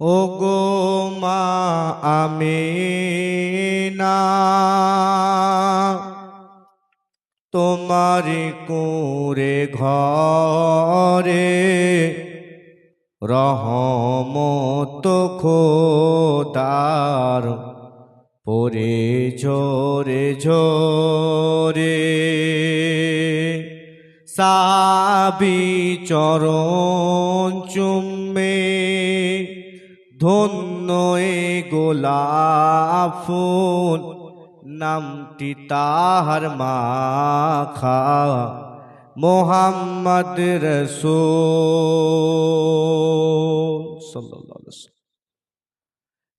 ও গো মা আমিনা, তোমার কুরে ঘরে রহমত খোদার পরে ঝোরে ঝোরে সাবি চরণ চুম্মে ধন্য এ গোলাপ ফুল নামটি তাহার মাখা, মোহাম্মদ রসুল।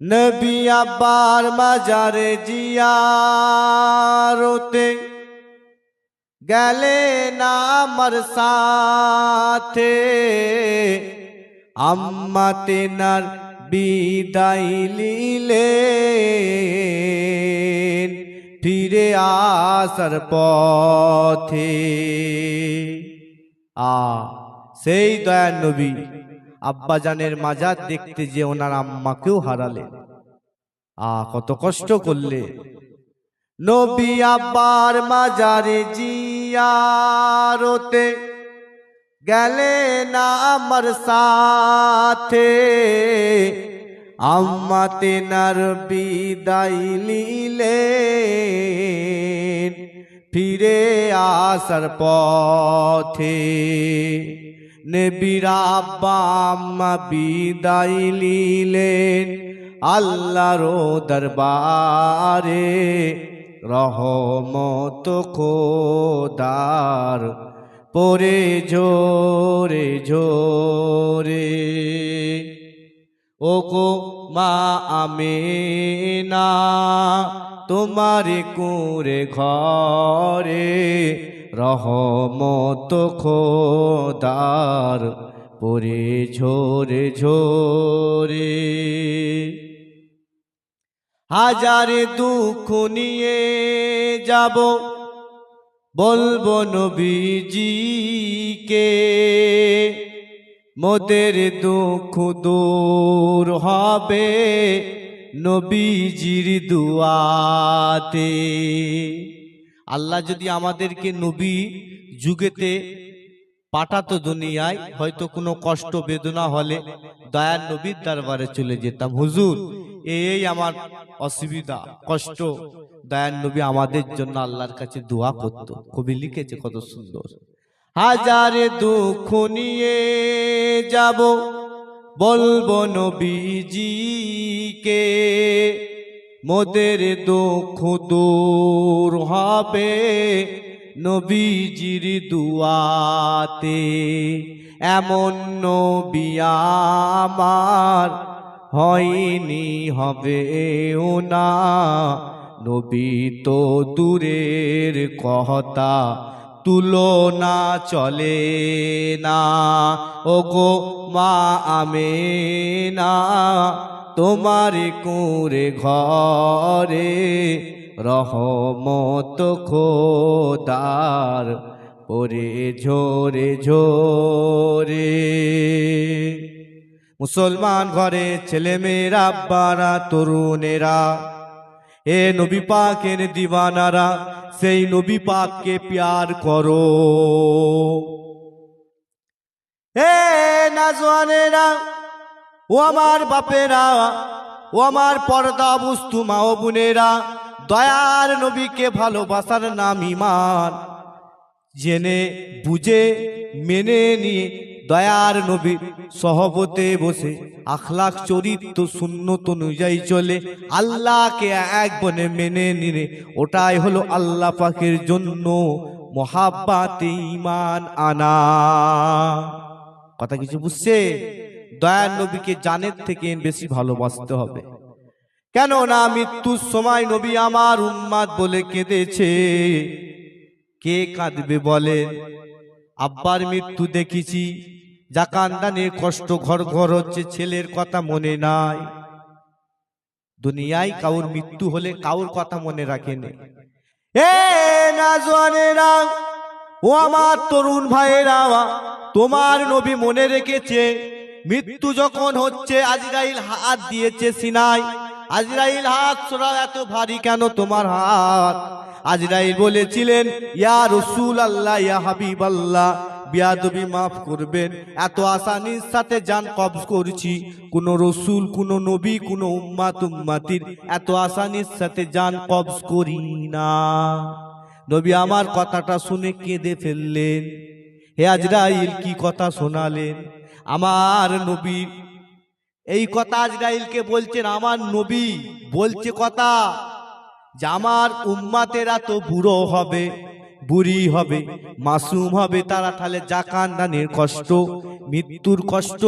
নবী আব্বার মাজারে জিয়ারতে গেলে না আমার সাথে, আম্মা তেনার বিদায় লিলেন ফিরে আসার পথে। আ, সেই দয়ার নবী আব্বাজানের মাজার দেখতে যে ওনার আম্মাকেও হারালেন। আ, কত কষ্ট করলে। নবী আব্বার মাজারে জিয়ারতে গেলে না আমার সাথে। আম্মা তেনার বিদায় লিলেন ফিরে আসার পথে। নেবিরা আব্বা আম্মা বিদায় লিলেন আল্লাহর দরবারে। রহমত খোদার পরে জোরে ও গো মা আমিনা, তোমার কুরে ঘরে রহমত খোদার পরে ঝোরে ঝোরে। হাজারে দুঃখ নিয়ে যাব বলব নবীজিকে, মোদের দুঃখ দূর হবে নবীজির দুয়াতে। আল্লাহ যদি আমাদেরকে নবী যুগেতে পাঠাতো দুনিয়ায়, হয়তো কোনো কষ্ট বেদনা হলে দয়ার নবীর দরবারে চলে যেতাম। হুজুর এই আমার অসুবিধা, কষ্ট। দয়ার নবী আমাদের জন্য আল্লাহর কাছে দোয়া করত। কবি লিখেছে, কত সুন্দর। হাজারে দুঃখ নিয়ে যাব, বলব নবীজিকে, মোদের দুঃখ দূর হবে নবীজির দুয়াতে। এমন নবী আমার হয়নি হবে না। নবী তো দূরের কথা, তুলনা চলে না। ও গো মা আমে না তোমার কুঁড়ে ঘরে রহমত খোদার ওরে ঝোরে ঝোরে। মুসলমান ঘরে ছেলে মেয়েরা আব্বারা, তরুণেরা, এ নবী পাকের দিওয়ানারা, সেই নবী পাককে প্যার করো। এ নাজওয়ানেরা, ও আমার বাপেরা, ও আমার পর্দা বস্তু মা ও বোনেরা, দয়ার নবীকে ভালোবাসার নাম ইমান। জেনে, বুঝে, মেনে নিয়ে দয়ার নবী সহবতে বসে, আখলাখ চরিত্র শূন্যত অনুযায়ী চলে। আল্লাহকে এক বনে মেনে নিলে, ওটাই হলো আল্লাহ পাকের জন্য মহাব্বাতে ইমান আনা। কথা কিছু বুঝছে? দয়ার নবীকে জানের থেকে বেশি ভালোবাসতে হবে। কেন না মৃত্যুর সময় নবী আমার উম্মাদ বলে কেঁদেছে। কে কাঁদবে বলেন? আব্বার মৃত্যু দেখেছি, যা কান্দানের কষ্ট ঘর ঘর হচ্ছে, ছেলের কথা মনে নাই। দুনিয়ায় কাউর মৃত্যু হলে কাউর কথা মনে রাখেনি এ নাজওয়ানেরা ও আমার তরুণ ভাইয়েরা, তোমার নবী মনে রেখেছে, মৃত্যু যখন হচ্ছে, আজরাইল হাত দিয়েছে সিনাই আজরাইল হাত সরাও এত ভারী কেন তোমার হাত? আজরাইল বলেছিলেন, ইয়া রসুল আল্লাহ ইয়া হাবিব আল্লাহ বিয়াদবি মাফ করবেন। এত আসানির সাথে যান কবজ করছি। কোন রসুল, কোন নবী, কোন উম্মাত, উম্মাতির এত আসানির সাথে যান কবজ করি না। নবী আমার কথাটা শুনে কেঁদে ফেললেন। হে আজরাইল, কি কথা শোনালেন? আমার নবী এই কথা আজরাইলকে বলছেন, আমার নবী বলছে কথা যে আমার উম্মাতেরা তো বুড়ো হবে, বুড়ি হবে, মাসুম হবে, তারা তাহলে জাকান দানের কষ্ট, মৃত্যুর কষ্ট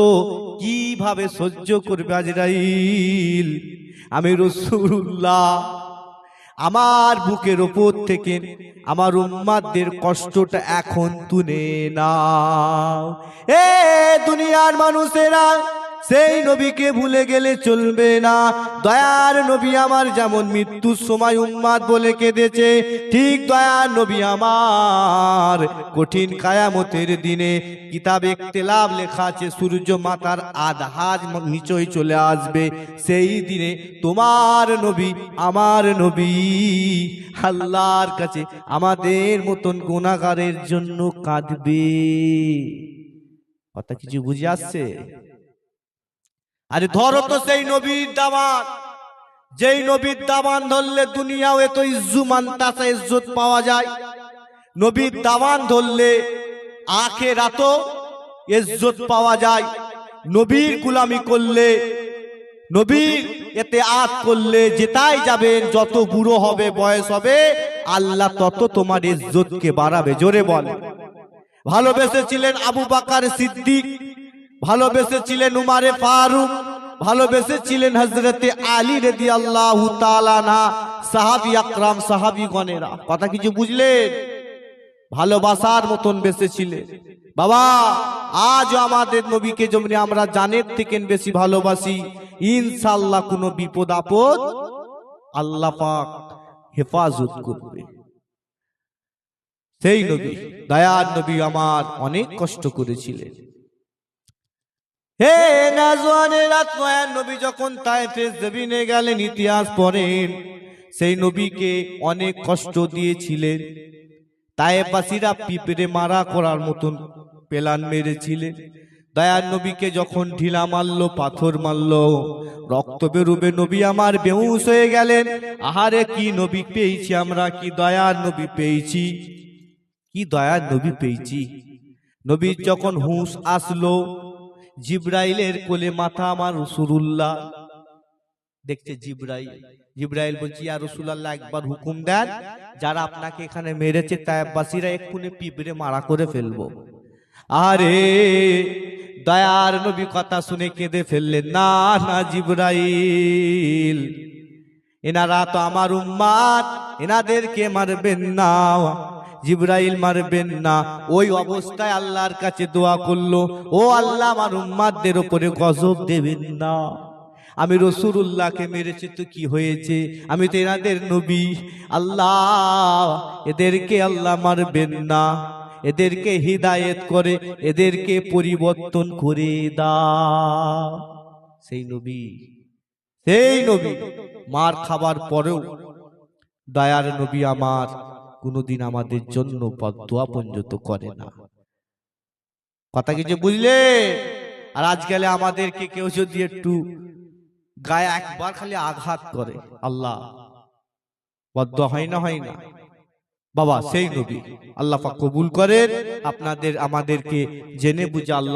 কীভাবে সহ্য করবে আজরাইল? আমি রসুল্লাহ আমার বুকের ওপর থেকে আমার উম্মাদের কষ্টটা এখন তুলে নাও। এ দুনিয়ার মানুষেরা সেই নবীকে ভুলে গেলে চলবে না। দয়ার নবী আমার যেমন মৃত্যুর সময় উম্মাদ বলে কেঁদেছে, ঠিক দয়ার নবী আমার কঠিন কায়ামতের দিনে কিতাবে তেলাব লেখা আছে, সূর্য মাতার আধাজ নিচই চলে আসবে। সেই দিনে তোমার নবী আমার নবী, আল্লাহর কাছে আমাদের মতন গুণাগারের জন্য কাঁদবে। কথা কিছু বুঝে আসছে? আরে ধরো তো সেই নবীর দাবান। যেই নবীর দাবান ধরলে দুনিয়াও এত ইজ্জু মান্তাসা ইজ্জত পাওয়া যায়। নবীর দাবান ধরলে আখে রাত ইজ্জত পাওয়া যায়। নবীর গুলামি করলে নবীর এতে আত করলে যেটাই যাবেন যত বুড়ো হবে বয়স হবে আল্লাহ তত তোমার ইজ্জতকে বাড়াবে জোরে বল। ভালোবেসেছিলেন আবু বাকার সিদ্দিক। ভালোবেসেছিলেন উমারে ফারুক ভালোবেসেছিলেন হজরতে আলী রেদি আল্লাহ না, সাহাবি আকরাম সাহাবি গণেরা কথা কিছু বুঝলেন? ভালোবাসার মতন বেসেছিলেন। বাবা, আজ আমাদের নবীকে যেমনি আমরা জানের থেকে বেশি ভালোবাসি ইনশাল্লাহ কোনো বিপদ আপদ আল্লাহ পাক হেফাজত করবে। সেই নবী, দয়ার নবী আমার অনেক কষ্ট করেছিলেন। হে নাজওয়ানেরা নয়ার নবী যখন তাইফের জমিনে গেলেন, ইতিহাস পড়েন, সেই নবীকে অনেক কষ্ট দিয়েছিলেন। তায়েবাসীরা পিঁপড়ে মারা করার মতন পেলান মেরেছিলেন। দয়ার নবীকে যখন ঢিলা মারলো, পাথর মারল, রক্ত বেরুবে নবী আমার বেহুশ হয়ে গেলেন। আহারে, কি নবী পেয়েছি আমরা, কি দয়ার নবী পেয়েছি? কি দয়ার নবী পেয়েছি? নবীর যখন হুঁশ আসলো জিব্রাইলের কোলে মাথা আমার রসুল্লাহ দেখছে জিব্রাইল। জিব্রাইল বলছি আর রসুল্লাহ একবার হুকুম দেন, যারা আপনাকে এখানে মেরেছে তাইবাসীরা এক্ষুনি পিঁপড়ে মারা করে ফেলব। আরে, দয়ার নবী কথা শুনে কেঁদে ফেললেন, না না, জিব্রাইল, এনারা তো আমার উম্মাদ, এনাদেরকে মারবেন না। জিব্রাইল মারবেন না। ওই অবস্থায় আল্লাহর কাছে দোয়া করল, ও আল্লাহ, আমার উম্মাদদের ওপরে গজব দেবেন না। আমি রসুরুল্লাহকে মেরেছি, তো কি হয়েছে? আমি তো এনাদের নবী। আল্লাহ, এদেরকে আল্লাহ মারবেন না। এদেরকে হিদায়েত করে, এদেরকে পরিবর্তন করে দা সেই নবী সেই নবী, মার খাবার পরেও দয়ার নবী আমার। কোনোদিন আমাদের জন্য দোয়া পর্যন্ত করে না। কথা কিছু বুঝলে? আর আজকালে আমাদেরকে কেউ যদি একটু গায়ে একবার খালি আঘাত করে, আল্লাহ। বদ্ধ হয় না হয় না। বাবা, সেই নবী, আল্লাহ কবুল করেন। আপনাদের, আমাদেরকে জেনে বুঝে আল্লাহ